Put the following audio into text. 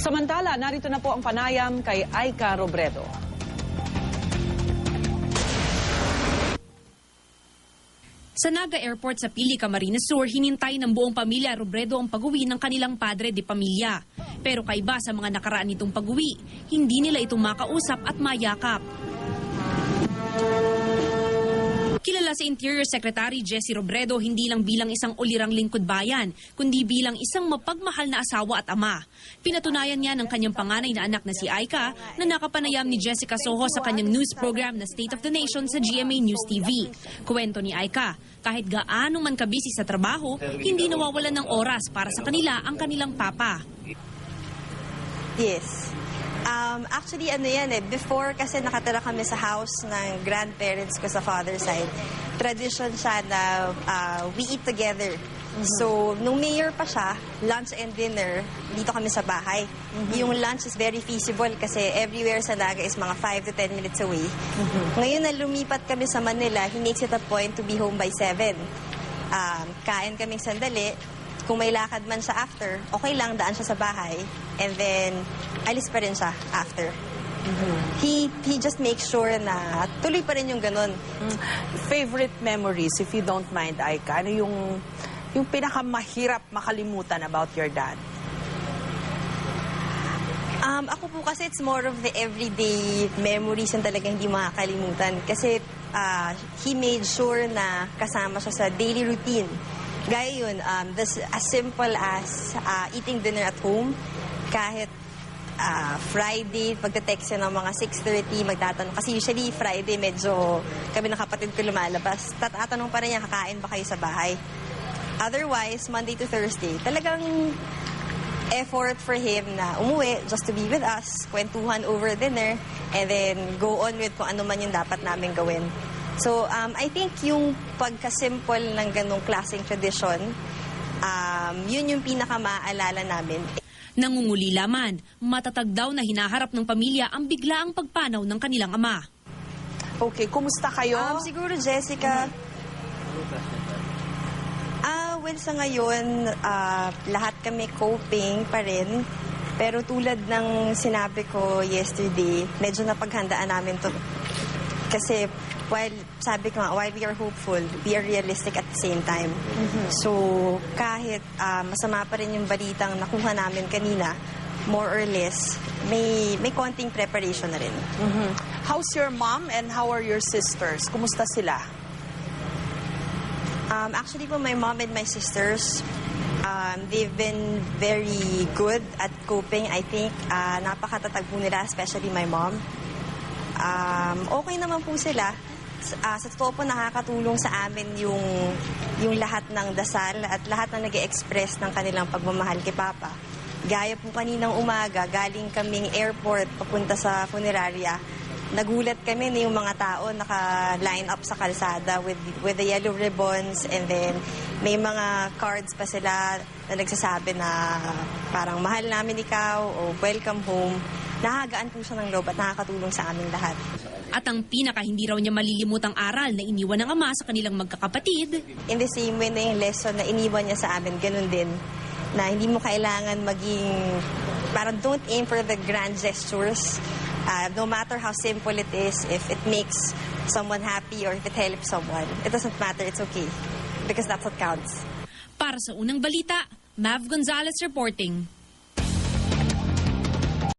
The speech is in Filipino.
Samantala, narito na po ang panayam kay Aika Robredo. Sa Naga Airport sa Pili, Camarines Sur, hinintay ng buong pamilya Robredo ang pag-uwi ng kanilang padre de pamilya. Pero kaiba sa mga nakaraan nitong pag-uwi, hindi nila ito makausap at mayakap. Kilala si Interior Secretary Jesse Robredo hindi lang bilang isang ulirang lingkod bayan, kundi bilang isang mapagmahal na asawa at ama. Pinatunayan niya ng kanyang panganay na anak na si Aika na nakapanayam ni Jessica Soho sa kanyang news program na State of the Nation sa GMA News TV. Kwento ni Aika, kahit gaano man kabisi sa trabaho, hindi nawawalan ng oras para sa kanila ang kanilang papa. Yes. Um, actually, ano yan eh, before kasi nakatira kami sa house ng grandparents ko sa father side, tradition siya na uh, we eat together. So, nung mayor pa siya, lunch and dinner, dito kami sa bahay. Yung lunch is very feasible kasi everywhere sa Naga is mga 5 to 10 minutes away. Ngayon na lumipat kami sa Manila, he makes it a point to be home by 7. Um, kain kaming sandali, kung may lakad man siya after, okay lang, daan siya sa bahay. And then, alis pa rin siya after. He he just makes sure na tuloy pa rin yung ganun. Favorite memories, if you don't mind, Aika, ano yung, yung pinakamahirap makalimutan about your dad? Um, ako po kasi it's more of the everyday memories na talagang hindi makakalimutan. Kasi ah, he made sure na kasama siya sa daily routine. Gaya yun, um, this, as simple as ah, eating dinner at home, kahit ah, Friday, pagte-text siya ng mga 6.30, magtatanong. Kasi usually Friday, medyo kami ng kapatid ko lumalabas. Tatatanong pa rin niya, kakain ba kayo sa bahay? Otherwise, Monday to Thursday, talagang effort for him na umuwi just to be with us, kwentuhan over dinner, and then go on with kung ano man yung dapat namin gawin. So, um, I think yung pagka-simple ng ganong klaseng tradition, um, yun yung pinaka-maalala namin. Nangunguli laman, matatag daw na hinaharap ng pamilya ang biglaang pagpanaw ng kanilang ama. Okay, kumusta kayo? Um, siguro, Jessica, ah, well, sa ngayon, ah, lahat kami coping pa rin. Pero tulad ng sinabi ko yesterday, medyo napaghandaan namin to. Kasi, while, sabi ko nga, while we are hopeful, we are realistic at the same time. So, kahit ah, masama pa rin yung balitang nakuha namin kanina, more or less, may, may konting preparation na rin. Mhm. How's your mom and how are your sisters? Kumusta sila? Um, actually po, my mom and my sisters, um, they've been very good at coping. I think uh, napakatatag po nila, especially my mom. Um, okay naman po sila. Ah, sa totoo po, nakakatulong sa amin yung, yung lahat ng dasal at lahat na nag express ng kanilang pagmamahal kay Papa. Gaya po kaninang umaga, galing kaming airport papunta sa funeraria. Nagulat kami na yung mga tao naka-line up sa kalsada with, with the yellow ribbons and then may mga cards pa sila na nagsasabi na parang mahal namin ikaw o welcome home. Nakagaan po siya ng loob at nakakatulong sa aming lahat. At ang pinaka hindi raw niya malilimutang aral na iniwan ng ama sa kanilang magkakapatid, In the same way na yung lesson na iniwan niya sa amin, ganun din. Na hindi mo kailangan maging, parang don't aim for the grand gestures. Uh, no matter how simple it is, if it makes someone happy or if it helps someone, it doesn't matter, it's okay. Because that's what counts. para sa unang balita, Mav Gonzalez reporting.